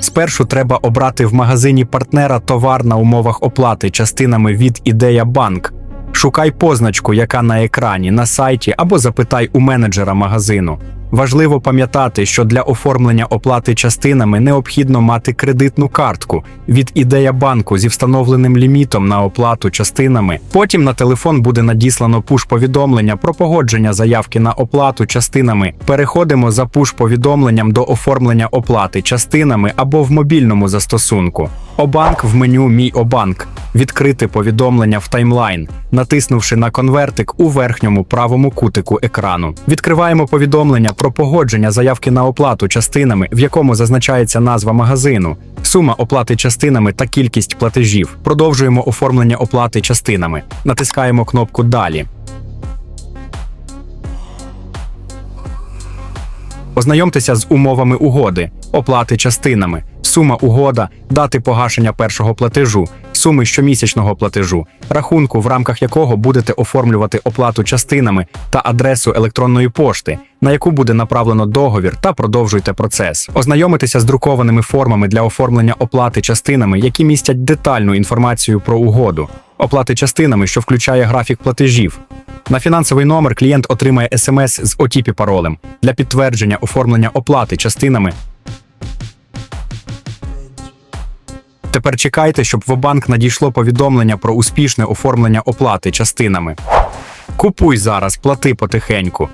Спершу треба обрати в магазині партнера товар на умовах оплати частинами від Ідея Банк. Шукай позначку, яка на екрані, на сайті або запитай у менеджера магазину. Важливо пам'ятати, що для оформлення оплати частинами необхідно мати кредитну картку від ідея банку зі встановленим лімітом на оплату частинами. Потім на телефон буде надіслано пуш-повідомлення про погодження заявки на оплату частинами. Переходимо за пуш-повідомленням до оформлення оплати частинами або в мобільному застосунку. Обанк в меню Мій Обанк. Відкрити повідомлення в таймлайн, натиснувши на конвертик у верхньому правому кутику екрану. Відкриваємо повідомлення про погодження заявки на оплату частинами, в якому зазначається назва магазину, сума оплати частинами та кількість платежів. Продовжуємо оформлення оплати частинами. Натискаємо кнопку Далі. Ознайомтеся з умовами угоди, оплати частинами, сума угода, дати погашення першого платежу, суми щомісячного платежу, рахунку, в рамках якого будете оформлювати оплату частинами та адресу електронної пошти, на яку буде направлено договір, та продовжуйте процес. Ознайомитеся з друкованими формами для оформлення оплати частинами, які містять детальну інформацію про угоду, оплати частинами, що включає графік платежів, на фінансовий номер клієнт отримає смс з otp паролем для підтвердження оформлення оплати частинами. Тепер чекайте, щоб в банк надійшло повідомлення про успішне оформлення оплати частинами. Купуй зараз, плати потихеньку.